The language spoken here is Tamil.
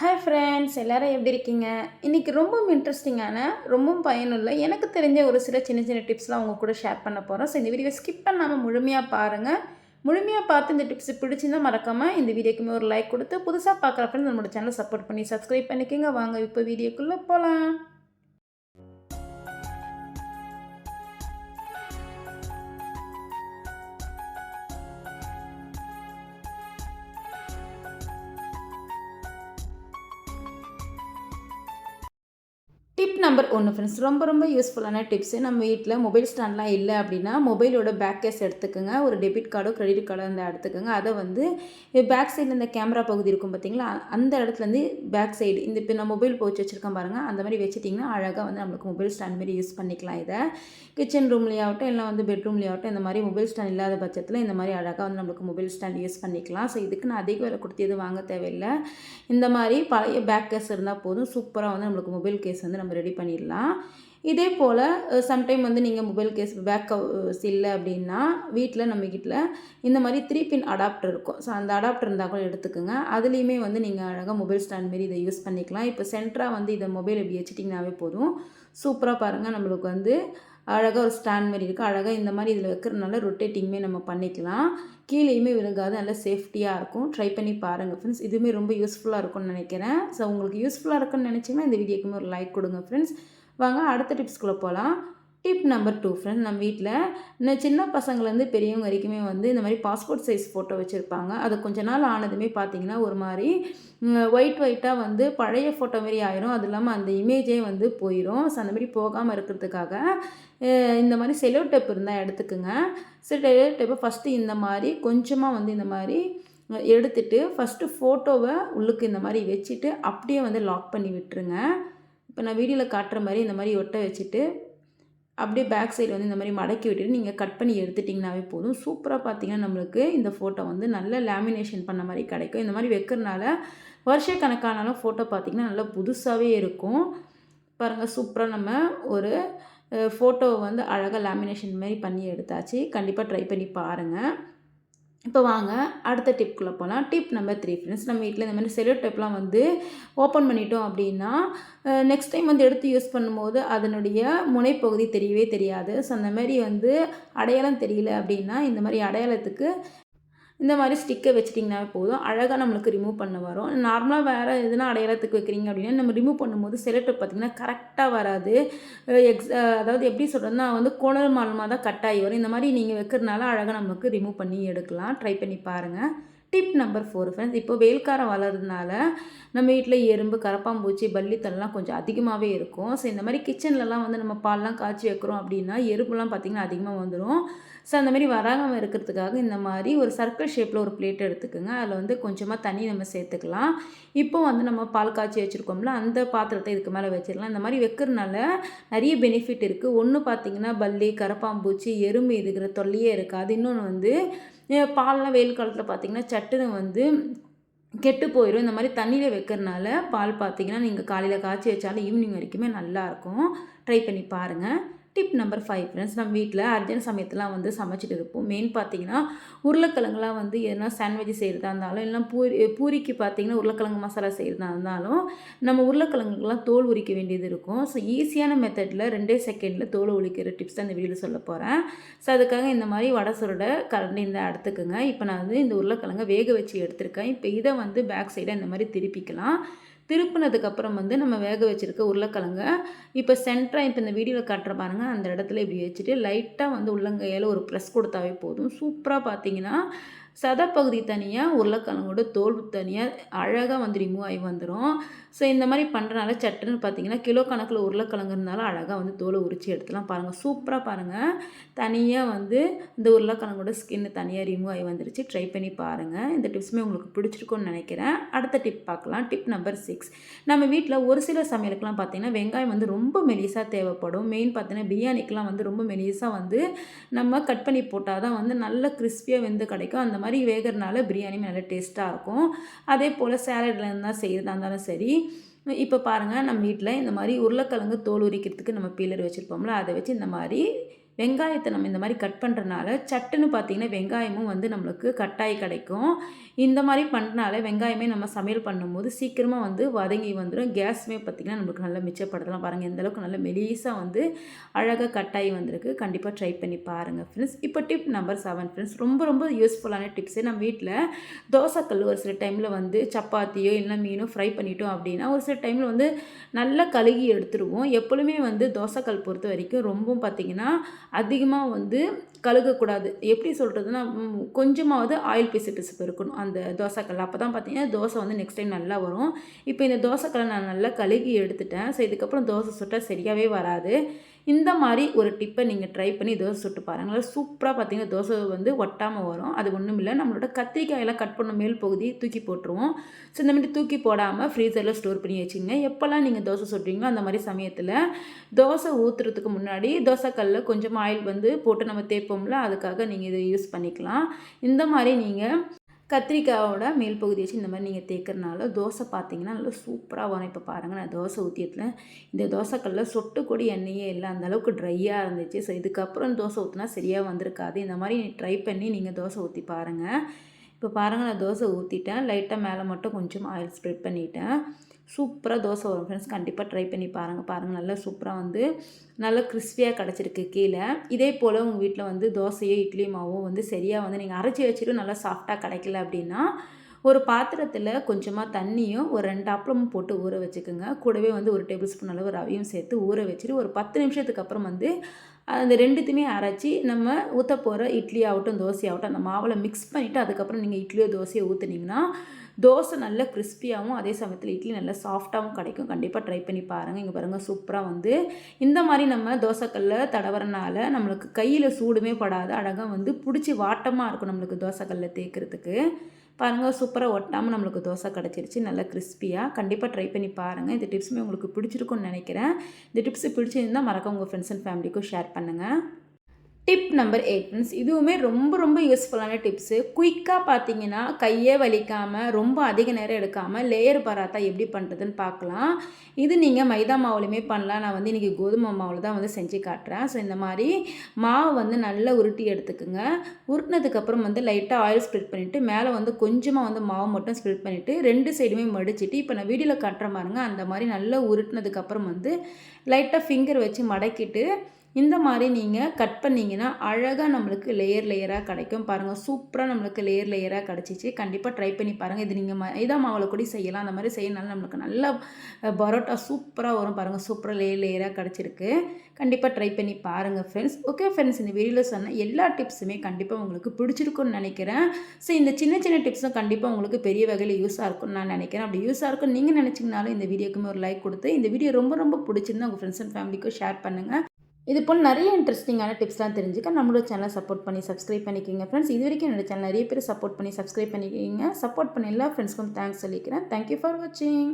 ஹாய் ஃப்ரெண்ட்ஸ் எல்லோரும் எப்படி இருக்கீங்க? இன்றைக்கி ரொம்பவும் இன்ட்ரெஸ்டிங்கான ரொம்பவும் பயனுள்ள எனக்கு தெரிஞ்ச ஒரு சில சின்ன சின்ன டிப்ஸ்லாம் உங்கள் கூட ஷேர் பண்ண போகிறோம் ஸோ இந்த வீடியோ ஸ்கிப் பண்ணாமல் முழுமையாக பாருங்கள் முழுமையாக பார்த்து இந்த டிப்ஸ் பிடிச்சிருந்தால் மறக்காமல் இந்த வீடியோக்குமே ஒரு லைக் கொடுத்து புதுசாக பார்க்குற ஃப்ரெண்ட்ஸ் நம்மளோட சேனலை சப்போர்ட் பண்ணி சப்ஸ்கிரைப் பண்ணிக்கோங்க. வாங்க இப்போ வீடியோக்குள்ளே போகலாம் டிப் நம்பர் ஒன்று ஃப்ரெண்ட்ஸ் ரொம்ப ரொம்ப யூஸ்ஃபுல்லான டிப்ஸு நம்ம வீட்டில் மொபைல் ஸ்டாண்ட்லாம் இல்லை அப்படின்னா மொபைலோட பேக் கேஸ் எடுத்துக்கோங்க. ஒரு டெபிட் கார்டோ கிரெடிட் கார்டோ இருந்தால் எடுத்துக்கோங்க. அதை வந்து பேக் சைடில் இந்த கேமரா பகுதி இருக்கும் பார்த்தீங்களா அந்த இடத்துலேருந்து பேக் சைடு இந்த இப்போ நான் மொபைல் போச்சு வச்சுருக்கேன் பாருங்கள் அந்த மாதிரி வச்சுட்டிங்கன்னா அழகாக வந்து நம்மளுக்கு மொபைல் ஸ்டாண்ட் மாதிரி யூஸ் பண்ணிக்கலாம் இதை. கிச்சன் ரூம்லேயாகட்டும் இல்லை வந்து பெட்ரூம்லேயாகட்டும் இந்த மாதிரி மொபைல் ஸ்டாண்ட் இல்லாத பட்சத்தில் இந்த மாதிரி அழகாக வந்து நம்மளுக்கு மொபைல் ஸ்டாண்ட் யூஸ் பண்ணிக்கலாம். ஸோ இதுக்கு நான் அதிக விலை கொடுத்து எதுவும் வாங்க தேவையில்லை. இந்த மாதிரி பழைய பேக் கேஸ் இருந்தால் போதும். சூப்பராக வந்து நம்மளுக்கு மொபைல் கேஸ் வந்து நம்ம ரெடி பண்ணிடலாம். இதே போல் சம்டைம் வந்து நீங்கள் மொபைல் கேஸ் பேக் இல்லை அப்படின்னா வீட்டில் நம்ம வீட்டில் இந்த மாதிரி த்ரீ பின் அடாப்டர் இருக்கும். ஸோ அந்த அடாப்டர் இருந்தால் கூட எடுத்துக்கோங்க. அதுலேயுமே வந்து நீங்கள் அழகாக மொபைல் ஸ்டாண்ட் மாரி இதை யூஸ் பண்ணிக்கலாம். இப்போ சென்டராக வந்து இதை மொபைல் இப்படி வச்சிட்டிங்கனாவே போதும். சூப்பராக பாருங்கள் நம்மளுக்கு வந்து அழகாக ஒரு ஸ்டாண்ட் மாதிரி இருக்குது அழகாக இந்த மாதிரி இதில் வைக்கிறதுனால ரொட்டேட்டிங்குமே நம்ம பண்ணிக்கலாம். கீழேயுமே விழுங்காது நல்லா சேஃப்டியாக இருக்கும். ட்ரை பண்ணி பாருங்கள் ஃப்ரெண்ட்ஸ் இதுவுமே ரொம்ப யூஸ்ஃபுல்லாக இருக்கும்னு நினைக்கிறேன். ஸோ உங்களுக்கு யூஸ்ஃபுல்லாக இருக்குன்னு நினச்சிங்கன்னா இந்த வீடியோக்குமே ஒரு லைக் கொடுங்க ஃப்ரெண்ட்ஸ் வாங்க அடுத்த டிப்ஸ்குள்ளே போகலாம் டிப் நம்பர் டூ ஃப்ரெண்ட் நம்ம வீட்டில் இன்னும் சின்ன பசங்கள்லேருந்து பெரியவங்க வரைக்குமே வந்து இந்த மாதிரி பாஸ்போர்ட் சைஸ் ஃபோட்டோ வச்சுருப்பாங்க. அது கொஞ்ச நாள் ஆனதுமே பார்த்தீங்கன்னா ஒரு மாதிரி ஒயிட் ஒயிட்டாக வந்து பழைய ஃபோட்டோ மாரி ஆயிரும். அது இல்லாமல் அந்த இமேஜே வந்து போயிடும் ஸோ அந்த மாதிரி போகாமல் இருக்கிறதுக்காக இந்த மாதிரி செலோ டெப் இருந்தால் எடுத்துக்குங்க. செலோ டெப்பை ஃபஸ்ட்டு இந்த மாதிரி கொஞ்சமாக வந்து இந்த மாதிரி எடுத்துட்டு ஃபஸ்ட்டு ஃபோட்டோவை உள்ளுக்கு இந்த மாதிரி வச்சுட்டு அப்படியே வந்து லாக் பண்ணி விட்டுருங்க. இப்போ நான் வீடியோவில் காட்டுற மாதிரி இந்த மாதிரி ஒட்ட வச்சுட்டு அப்படியே பேக் சைடு வந்து இந்த மாதிரி மடக்கி விட்டுட்டு நீங்கள் கட் பண்ணி எடுத்துட்டிங்கனாவே போதும். சூப்பராக பார்த்தீங்கன்னா நம்மளுக்கு இந்த ஃபோட்டோ வந்து நல்ல லேமினேஷன் பண்ண மாதிரி கிடைக்கும். இந்த மாதிரி வைக்கிறனால வருஷக்கணக்கானாலும் ஃபோட்டோ பார்த்திங்கன்னா நல்லா புதுசாகவே இருக்கும். பாருங்கள் சூப்பராக நம்ம ஒரு ஃபோட்டோவை வந்து அழகாக லேமினேஷன் மாதிரி பண்ணி எடுத்தாச்சு. கண்டிப்பாக ட்ரை பண்ணி பாருங்கள் இப்போ வாங்க அடுத்த டிப்குள்ளே போகலாம் டிப் நம்பர் த்ரீ ஃப்ரெண்ட்ஸ் நம்ம வீட்டில் இந்த மாதிரி செல்லோ டேப்லாம் வந்து ஓப்பன் பண்ணிட்டோம் அப்படின்னா நெக்ஸ்ட் டைம் வந்து எடுத்து யூஸ் பண்ணும்போது அதனுடைய முனைப்பகுதி தெரியவே தெரியாது. ஸோ அந்த மாதிரி வந்து அடையாளம் தெரியல அப்படின்னா இந்த மாதிரி அடையாளத்துக்கு இந்த மாதிரி ஸ்டிக்கை வச்சிட்டிங்கனாவே போதும். அழகாக நம்மளுக்கு ரிமூவ் பண்ண வரும். நார்மலாக வேறு எதுனா அடையாளத்துக்கு வைக்கிறீங்க அப்படின்னா நம்ம ரிமூவ் பண்ணும்போது செலக்ட் பார்த்திங்கன்னா கரெக்டாக வராது. எக்ஸ் அதாவது எப்படி சொல்கிறதுனா வந்து கோணல் மாலமாக தான் கட் ஆகி வரும். இந்த மாதிரி நீங்கள் வைக்கிறதுனால அழகாக நமக்கு ரிமூவ் பண்ணி எடுக்கலாம். ட்ரை பண்ணி பாருங்கள் டிப் நம்பர் ஃபோர் ஃப்ரெண்ட்ஸ் இப்போ வெயில்காரம் வளர்றதுனால நம்ம வீட்டில் எறும்பு கரப்பாம்பூச்சி பள்ளித்தல்லாம் கொஞ்சம் அதிகமாகவே இருக்கும். ஸோ இந்த மாதிரி கிச்சன்லலாம் வந்து நம்ம பால்லாம் காய்ச்சி வைக்கிறோம் அப்படின்னா எறும்புலாம் பார்த்திங்கன்னா அதிகமாக வந்துடும் ஸோ அந்த மாதிரி வராமல் இருக்கிறதுக்காக இந்த மாதிரி ஒரு சர்க்கிள் ஷேப்பில் ஒரு பிளேட் எடுத்துக்கோங்க. அதில் வந்து கொஞ்சமாக தண்ணி நம்ம சேர்த்துக்கலாம். இப்போ வந்து நம்ம பால் காய்ச்சி வச்சுருக்கோம்ல அந்த பாத்திரத்தை இதுக்கு மேலே வச்சிடலாம். இந்த மாதிரி வைக்கிறதுனால நிறைய பெனிஃபிட் இருக்குது ஒன்று பார்த்திங்கன்னா பல்லி கரப்பாம்பூச்சி எறும்பு இதுக்கிற தொல்லையே இருக்காது. இன்னொன்று வந்து பால்லாம் வெயில் காலத்தில் பார்த்திங்கன்னா சட்டுன்னு வந்து கெட்டு போயிடும் இந்த மாதிரி தண்ணியில் வைக்கிறனால பால் பார்த்திங்கன்னா நீங்கள் காலையில் காய்ச்சி வச்சாலும் ஈவினிங் வரைக்குமே நல்லாயிருக்கும் ட்ரை பண்ணி பாருங்கள் டிப் நம்பர் ஃபைவ் ஃப்ரெண்ட்ஸ் நம்ம வீட்டில் அர்ஜென்ட் சமயத்தெலாம் வந்து சமைச்சிட்டு இருப்போம். மெயின் பார்த்தீங்கன்னா உருளைக்கிழங்குலாம் வந்து எதனா சாண்ட்விச் செய்கிறதா இருந்தாலும் இல்லைனா பூரி பூரிக்கு பார்த்தீங்கன்னா உருளைக்கிழங்கு மசாலா செய்கிறதா இருந்தாலும் நம்ம உருளைக்கிழங்குலாம் தோல் உரிக்க வேண்டியது இருக்கும். ஸோ ஈஸியான மெத்தடில் ரெண்டே செகண்டில் தோல் உரிக்கிற டிப்ஸ் தான் இந்த வீடியோவில் சொல்ல போகிறேன் ஸோ அதுக்காக இந்த மாதிரி வடை சுருட கரண்டி இந்த எடுத்துக்கோங்க. இப்போ நான் வந்து இந்த உருளைக்கிழங்கை வேக வச்சு எடுத்திருக்கேன். இப்போ இதை வந்து பேக் சைடாக இந்த மாதிரி திருப்பிக்கலாம். திருப்பினதுக்கப்புறம் வந்து நம்ம வேக வச்சுருக்க உருளைக்கிழங்க இப்போ சென்டராக இப்போ இந்த வீடியோவில் காட்டுற பாருங்கள் அந்த இடத்துல இப்படி வச்சுட்டு லைட்டாக வந்து உள்ளங்கையில் ஒரு ப்ரெஸ் கொடுத்தாவே போதும். சூப்பராக பார்த்தீங்கன்னா சதப்பகுதி தனியாக உருளைக்கிழங்கோட தோல் தனியாக அழகாக வந்து ரிமூவ் ஆகி வந்துடும் ஸோ இந்த மாதிரி பண்ணுறனால சட்டுன்னு பார்த்தீங்கன்னா கிலோ கணக்கில் உருளைக்கிழங்கு இருந்தாலும் அழகாக வந்து தோலை உரித்து எடுத்துலாம் பாருங்கள் சூப்பராக பாருங்கள் தனியாக வந்து இந்த உருளைக்கிழங்கோட ஸ்கின்னு தனியாக ரிமூவ் ஆகி வந்துருச்சு. ட்ரை பண்ணி பாருங்கள் இந்த டிப்ஸுமே உங்களுக்கு பிடிச்சிருக்கும்னு நினைக்கிறேன். அடுத்த டிப் பார்க்கலாம் டிப் நம்பர் சிக்ஸ் நம்ம வீட்டில் ஒரு சில சமையலுக்குலாம் பார்த்திங்கன்னா வெங்காயம் வந்து ரொம்ப மெலிசாக தேவைப்படும். மெயின் பார்த்தீங்கன்னா பிரியாணிக்கெலாம் வந்து ரொம்ப மெலிசாக வந்து நம்ம கட் பண்ணி போட்டால் தான் வந்து நல்ல கிறிஸ்பியாக வெந்து கிடைக்கும். அந்த மாதிரி வேகிறனால பிரியாணியும் நல்லா டேஸ்ட்டாக இருக்கும். அதே போல் சேலடில் இருந்தால் செய்கிறதா இருந்தாலும் சரி இப்போ பாருங்கள் நம்ம வீட்டில் இந்த மாதிரி உருளைக்கிழங்கு தோல் உரிக்கிறதுக்கு நம்ம பீலர் வச்சுருப்போம்ல அதை வச்சு இந்த மாதிரி வெங்காயத்தை நம்ம இந்த மாதிரி கட் பண்ணுறனால சட்டுன்னு பார்த்தீங்கன்னா வெங்காயமும் வந்து நம்மளுக்கு கட்டாயி கிடைக்கும். இந்த மாதிரி பண்ணுறனால வெங்காயமே நம்ம சமையல் பண்ணும்போது சீக்கிரமாக வந்து வதங்கி வந்துடும் கேஸுமே பார்த்திங்கன்னா நம்மளுக்கு நல்லா மிச்சப்படுத்தலாம். பாருங்கள் எந்தளவுக்கு நல்லா மெலீஸாக வந்து அழகாக கட்டாயி வந்திருக்கு. கண்டிப்பாக ட்ரை பண்ணி பாருங்கள் ஃப்ரெண்ட்ஸ் இப்போ டிப் நம்பர் செவன் ஃப்ரெண்ட்ஸ் ரொம்ப ரொம்ப யூஸ்ஃபுல்லான டிப்ஸே நம்ம வீட்டில் தோசைக்கல் ஒரு சில டைமில் வந்து சப்பாத்தியோ இல்லை மீனோ ஃப்ரை பண்ணிட்டோம் அப்படின்னா ஒரு சில டைமில் வந்து நல்லா கழுகி எடுத்துருவோம். எப்பொழுதுமே வந்து தோசைக்கல் பொறுத்த வரைக்கும் ரொம்பவும் பார்த்திங்கன்னா அதிகமாக வந்து கழுகக்கூடாது. எப்படி சொல்கிறதுனா கொஞ்சமாவது ஆயில் பிசு பிசுப்பு இருக்கணும். அந்த தோசைக்கல் அப்போ தான் பார்த்தீங்கன்னா தோசை வந்து நெக்ஸ்ட் டைம் நல்லா வரும். இப்போ இந்த தோசைக்கல்லை நான் நல்லா கழுகி எடுத்துட்டேன். ஸோ இதுக்கப்புறம் தோசை சுட்டால் சரியாகவே வராது. இந்த மாதிரி ஒரு டிப்பை நீங்கள் ட்ரை பண்ணி தோசை சுட்டு பாருங்கள் சூப்பராக பார்த்தீங்கன்னா தோசை வந்து ஒட்டாமல் வரும். அது ஒன்றும் இல்லை நம்மளோட கத்திரிக்காயெல்லாம் கட் பண்ண மேல் பகுதி தூக்கி போட்டுருவோம். ஸோ இந்த மாதிரி தூக்கி போடாமல் ஃப்ரீசரில் ஸ்டோர் பண்ணி வச்சுங்க. எப்போல்லாம் நீங்கள் தோசை சுட்டுறீங்களோ அந்த மாதிரி சமயத்தில் தோசை ஊற்றுறதுக்கு முன்னாடி தோசைக்கல்லில் கொஞ்சம் ஆயில் வந்து போட்டு நம்ம தேய்ப்போம்ல அதுக்காக நீங்கள் இதை யூஸ் பண்ணிக்கலாம். இந்த மாதிரி நீங்கள் கத்திரிக்காயோட மேல் பகுதி வச்சு இந்த மாதிரி நீங்கள் தேய்க்கிறனால தோசை பார்த்தீங்கன்னா நல்லா சூப்பராக வரும். இப்போ பாருங்கள் நான் தோசை ஊற்றியத்தில் இந்த தோசைக்கல்ல சொட்டு கொடி எண்ணெயே இல்லை. அந்தளவுக்கு ட்ரையாக இருந்துச்சு. ஸோ இதுக்கப்புறம் தோசை ஊற்றினா சரியாக வந்திருக்காது. இந்த மாதிரி ட்ரை பண்ணி நீங்கள் தோசை ஊற்றி பாருங்கள் இப்போ பாருங்கள் நான் தோசை ஊற்றிட்டேன் லைட்டாக மேலே மட்டும் கொஞ்சம் ஆயில் ஸ்ப்ரெட் பண்ணிட்டேன். சூப்பராக தோசை வரும் ஃப்ரெண்ட்ஸ் கண்டிப்பாக ட்ரை பண்ணி பாருங்கள் பாருங்கள் நல்லா சூப்பராக வந்து நல்லா கிறிஸ்பியாக கிடச்சிருக்கு கீழே. இதே போல் உங்கள் வீட்டில் வந்து தோசையோ இட்லி மாவோ வந்து சரியாக வந்து நீங்கள் அரைச்சி வச்சுட்டு நல்லா சாஃப்டாக கிடைக்கல அப்படின்னா ஒரு பாத்திரத்தில் கொஞ்சமாக தண்ணியும் ஒரு ரெண்டு அப்பளமும் போட்டு ஊற வச்சுக்கோங்க. கூடவே வந்து ஒரு டேபிள் ஸ்பூன் அளவு ரவையும் சேர்த்து ஊற வச்சுட்டு ஒரு பத்து நிமிஷத்துக்கு அப்புறம் வந்து அந்த ரெண்டுத்தையுமே அரைச்சி நம்ம ஊற்ற போகிற இட்லி ஆகட்டும் தோசை ஆகட்டும் அந்த மாவில் மிக்ஸ் பண்ணிவிட்டு அதுக்கப்புறம் நீங்கள் இட்லியோ தோசையோ ஊற்றுனீங்கன்னா தோசை நல்ல கிறிஸ்பியாகவும் அதே சமயத்தில் இட்லி நல்லா சாஃப்டாகவும் கிடைக்கும். கண்டிப்பாக ட்ரை பண்ணி பாருங்கள் இங்கே பாருங்கள் சூப்பராக வந்து இந்த மாதிரி நம்ம தோசைக்கல்ல தடவுறனால நம்மளுக்கு கையில் சூடுமே படாது. அழகாக வந்து பிடிச்சி வாட்டமாக இருக்கும் நம்மளுக்கு தோசைக்கல்ல தேய்க்கிறதுக்கு. பாருங்கள் சூப்பராக ஒட்டாமல் நம்மளுக்கு தோசை கிடச்சிருச்சு. நல்லா கிறிஸ்பியாக கண்டிப்பாக ட்ரை பண்ணி பாருங்கள் இந்த டிப்ஸுமே உங்களுக்கு பிடிச்சிருக்குன்னு நினைக்கிறேன். இந்த டிப்ஸ் பிடிச்சிருந்தால் மறக்க உங்கள் ஃப்ரெண்ட்ஸ் அண்ட் ஃபேமிலிக்கும் ஷேர் பண்ணுங்கள் டிப் நம்பர் எயிட் மீன்ஸ் இதுவுமே ரொம்ப ரொம்ப யூஸ்ஃபுல்லான டிப்ஸு குயிக்காக பார்த்தீங்கன்னா கையே வலிக்காமல் ரொம்ப அதிக நேரம் எடுக்காமல் லேயர் பராத்தா எப்படி பண்ணுறதுன்னு பார்க்கலாம் இது நீங்கள் மைதா மாவுலையுமே பண்ணலாம். நான் வந்து இன்றைக்கி கோதுமை மாவில் தான் வந்து செஞ்சு காட்டுறேன். ஸோ இந்த மாதிரி மாவு வந்து நல்லா உருட்டி எடுத்துக்கோங்க. உருட்டினதுக்கப்புறம் வந்து லைட்டாக ஆயில் ஸ்ப்ரெட் பண்ணிவிட்டு மேலே வந்து கொஞ்சமாக வந்து மாவு மட்டும் ஸ்ப்ரெட் பண்ணிவிட்டு ரெண்டு சைடுமே மடிச்சிட்டு இப்போ நான் வீடியோவில் காட்டுற பாருங்க. அந்த மாதிரி நல்லா உருட்டினதுக்கப்புறம் வந்து லைட்டாக ஃபிங்கர் வச்சு மடக்கிட்டு இந்த மாதிரி நீங்கள் கட் பண்ணிங்கன்னா அழகாக நம்மளுக்கு லேயர் லேயராக கிடைக்கும். பாருங்கள் சூப்பராக நம்மளுக்கு லேயர் லேயராக கிடச்சிச்சு. கண்டிப்பாக ட்ரை பண்ணி பாருங்கள் இது நீங்கள் மைதா மாவில் கூட செய்யலாம். அந்த மாதிரி செய்யறதுனால நம்மளுக்கு நல்ல பரோட்டா சூப்பராக வரும் பாருங்கள் சூப்பராக லேயர் லேயராக கிடச்சிருக்கு. கண்டிப்பாக ட்ரை பண்ணி பாருங்கள் ஃப்ரெண்ட்ஸ் ஓகே ஃப்ரெண்ட்ஸ் இந்த வீடியோவில் சொன்ன எல்லா டிப்ஸுமே கண்டிப்பாக உங்களுக்கு பிடிச்சிருக்குன்னு நினைக்கிறேன். ஸோ இந்த சின்ன சின்ன டிப்ஸும் கண்டிப்பாக உங்களுக்கு பெரிய வகையில் யூஸாக இருக்கும்னு நான் நினைக்கிறேன். அப்படி யூஸாக இருக்கும் நீங்கள் நினச்சிங்கனாலும் இந்த வீடியோக்குமே ஒரு லைக் கொடுத்து இந்த வீடியோ ரொம்ப ரொம்ப பிடிச்சிருந்தா உங்கள் ஃப்ரெண்ட்ஸ் அண்ட் ஃபேமிலிக்கும் ஷேர் பண்ணுங்கள் இது போல் நிறைய இன்ட்ரெஸ்டிங்கான டிப்ஸ்லாம் தெரிஞ்சுக்க நம்மளோட சேனலை சப்போர்ட் பண்ணி சப்ஸ்கிரைப் பண்ணிக்கிங்க. ஃப்ரெண்ட்ஸ் இது வரைக்கும் என்னோட சேனல் நிறைய பேர் சப்போர்ட் பண்ணி சப்ஸ்கிரைப் பண்ணிக்கிங்க. சப்போர்ட் பண்ணி எல்லா ஃப்ரெண்ட்ஸ்க்கும் தேங்க்ஸ் சொல்லிக்கிறேன். தேங்க்யூ ஃபார் வாட்சிங்